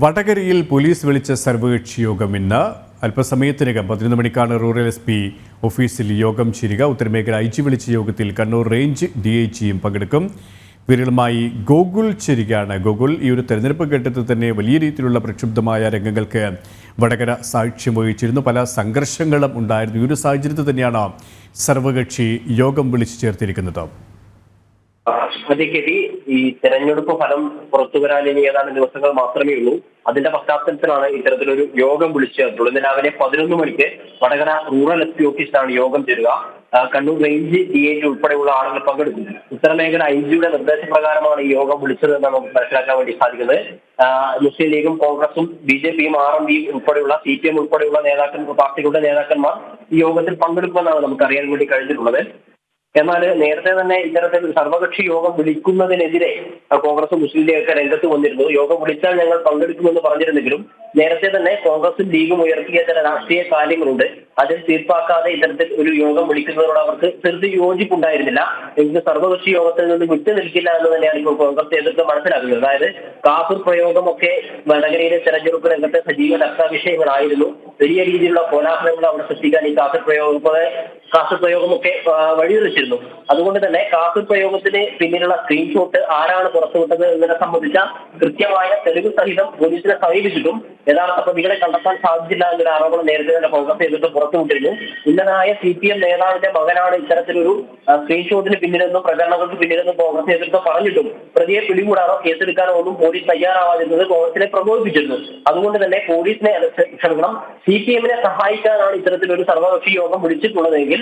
വടകരയിൽ പോലീസ് വിളിച്ച സർവകക്ഷി യോഗം ഇന്ന്. അല്പസമയത്തിനകം പതിനൊന്ന് മണിക്കാണ് റൂറൽ എസ് പി ഓഫീസിൽ യോഗം ചേരുക. ഉത്തരമേഖല ഐ ജി വിളിച്ച യോഗത്തിൽ കണ്ണൂർ റേഞ്ച് ഡി ഐ ജിയും പങ്കെടുക്കും. വിരളുമായി ഗോകുൽ ചേരുകയാണ്. ഗോകുൽ ഈ ഒരു തെരഞ്ഞെടുപ്പ് ഘട്ടത്തിൽ തന്നെ വലിയ രീതിയിലുള്ള പ്രക്ഷുബ്ധമായ രംഗങ്ങൾക്ക് വടകര സാക്ഷ്യം വഹിച്ചിരുന്നു. പല സംഘർഷങ്ങളും ഉണ്ടായിരുന്നു. ഈ ഒരു സാഹചര്യത്തിൽ തന്നെയാണ് സർവകക്ഷി യോഗം വിളിച്ചു ചേർത്തിരിക്കുന്നത്. അധികരി ഈ തെരഞ്ഞെടുപ്പ് ഫലം പുറത്തു വരാൻ ഇനി ഏതാനും ദിവസങ്ങൾ മാത്രമേ ഉള്ളൂ. അതിന്റെ പശ്ചാത്തലത്തിലാണ് ഇത്തരത്തിലൊരു യോഗം വിളിച്ചു ചേർത്തുള്ളൂ ഇന്ന് രാവിലെ പതിനൊന്ന് മണിക്ക് വടകര റൂറൽ എസ് പി ഓഫീസിലാണ് യോഗം ചേരുക. കണ്ണൂർ റേഞ്ച് ഡി ജി ഉൾപ്പെടെയുള്ള ആളുകൾ പങ്കെടുക്കും. ഉത്തരമേഖല ഐ ജിയുടെ നിർദ്ദേശപ്രകാരമാണ് ഈ യോഗം വിളിച്ചത് എന്നാണ് നമുക്ക് മനസ്സിലാക്കാൻ വേണ്ടി സാധിക്കുന്നത്. മുസ്ലിം ലീഗും കോൺഗ്രസും ബി ജെ പിയും ആർ എം പിയും ഉൾപ്പെടെയുള്ള സി പി എം ഉൾപ്പെടെയുള്ള നേതാക്കൾ പാർട്ടികളുടെ നേതാക്കന്മാർ ഈ യോഗത്തിൽ പങ്കെടുക്കുമെന്നാണ് നമുക്ക് അറിയാൻ വേണ്ടി കഴിഞ്ഞിട്ടുള്ളത്. എന്നാൽ നേരത്തെ തന്നെ ഇത്തരത്തിൽ സർവകക്ഷി യോഗം വിളിക്കുന്നതിനെതിരെ കോൺഗ്രസ് മുസ്ലിം ലീഗൊക്കെ രംഗത്ത് വന്നിരുന്നു. യോഗം വിളിച്ചാൽ ഞങ്ങൾ പങ്കെടുക്കുമെന്ന് പറഞ്ഞിരുന്നെങ്കിലും നേരത്തെ തന്നെ കോൺഗ്രസും ലീഗും ഉയർത്തിയ ചില രാഷ്ട്രീയ കാര്യങ്ങളുണ്ട്. അതിൽ തീർപ്പാക്കാതെ ഇത്തരത്തിൽ ഒരു യോഗം വിളിക്കുന്നതിനോട് അവർക്ക് തീർത്ത് യോജിപ്പുണ്ടായിരുന്നില്ല. എനിക്ക് സർവകക്ഷി യോഗത്തിൽ നിന്ന് വിട്ടു നിൽക്കില്ല എന്ന് തന്നെയാണ് ഇപ്പോൾ കോൺഗ്രസ് നേതൃത്വം മനസ്സിലാക്കുന്നത്. അതായത് കാസൂർ പ്രയോഗമൊക്കെ വടകരയിലെ തെരഞ്ഞെടുപ്പ് രംഗത്തെ സജീവ ചർച്ചാ വിഷയങ്ങളായിരുന്നു. വലിയ രീതിയിലുള്ള കോലാഹലങ്ങൾ അവിടെ സൃഷ്ടിക്കാൻ ഈ കാസൂർ പ്രയോഗം കാസൂർ പ്രയോഗമൊക്കെ വഴിതെളിച്ചിരുന്നു അതുകൊണ്ട് തന്നെ കാസർ പ്രയോഗത്തിന് പിന്നിലുള്ള സ്ക്രീൻഷോട്ട് ആരാണ് പുറത്തുവിട്ടത് എന്നതിനെ സംബന്ധിച്ച കൃത്യമായ തെളിവ് സഹിതം പോലീസിനെ സമീപിച്ചിട്ടും യഥാർത്ഥ പ്രതികളെ കണ്ടെത്താൻ സാധിച്ചില്ല എന്നൊരു ആരോപണം നേരത്തെ തന്നെ കോൺഗ്രസ് ചെയ്തിട്ട് പുറത്തുവിട്ടിരുന്നു. ഉന്നതനായ സി പി എം നേതാവിന്റെ മകനാണ് ഇത്തരത്തിലൊരു സ്ക്രീൻഷോട്ടിന് പിന്നിലെന്നും പ്രചരണങ്ങൾക്ക് പിന്നിലെന്നും കോൺഗ്രസ് ചെയ്തിട്ട് പറഞ്ഞിട്ടും പ്രതിയെ പിടികൂടാനോ കേസെടുക്കാനോ ഒന്നും പോലീസ് തയ്യാറാവാതിരുന്നത് കോൺഗ്രസിനെ പ്രകോപിപ്പിച്ചിരുന്നു. അതുകൊണ്ട് തന്നെ പോലീസിനെ ക്ഷ- ക്ഷമിക്കണം സി പി എമ്മിനെ സഹായിക്കാനാണ് ഇത്തരത്തിലൊരു സർവകക്ഷി യോഗം വിളിച്ചിട്ടുള്ളതെങ്കിൽ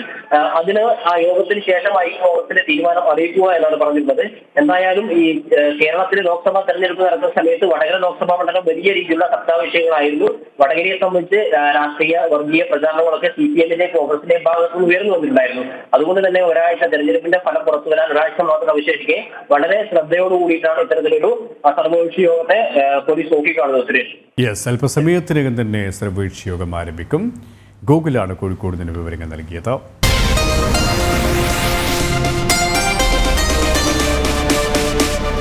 അതിന് ആ യോഗത്തിന് ശേഷമായി യോഗത്തിന്റെ തീരുമാനം അറിയിക്കുക എന്നാണ് പറഞ്ഞിരുന്നത് എന്തായാലും ഈ കേരളത്തിലെ ലോക്സഭാ തെരഞ്ഞെടുപ്പ് നടക്കുന്ന സമയത്ത് വടകര ലോക്സഭാ മണ്ഡലം വലിയ രീതിയിലുള്ള ചർച്ചാ വിഷയങ്ങളായിരുന്നു വടകരയെ സംബന്ധിച്ച് രാഷ്ട്രീയ വർഗീയ പ്രചാരണങ്ങളൊക്കെ സി പി എമ്മിന്റെ കോൺഗ്രസിന്റെ ഭാഗത്തു നിന്ന് ഉയർന്നു വന്നിട്ടുണ്ടായിരുന്നു. അതുകൊണ്ട് തന്നെ ഒരാഴ്ച തെരഞ്ഞെടുപ്പിന്റെ ഫലം പുറത്തു വരാൻ ഒരാഴ്ച മാത്രം അവശേഷിക്കെ വളരെ ശ്രദ്ധയോടുകൂടിയിട്ടാണ് ഇത്തരത്തിലൊരു സർവകക്ഷി യോഗത്തെ പോലീസ് നോക്കിക്കാണുന്നത് സുരേഷ്. യെസ് അല്പസമയത്തിനകം തന്നെ സർവകക്ഷി യോഗം ആരംഭിക്കും. ഗോകുലാണ് കോഴിക്കോട് നിന്ന് വിവരങ്ങൾ നൽകിയത്.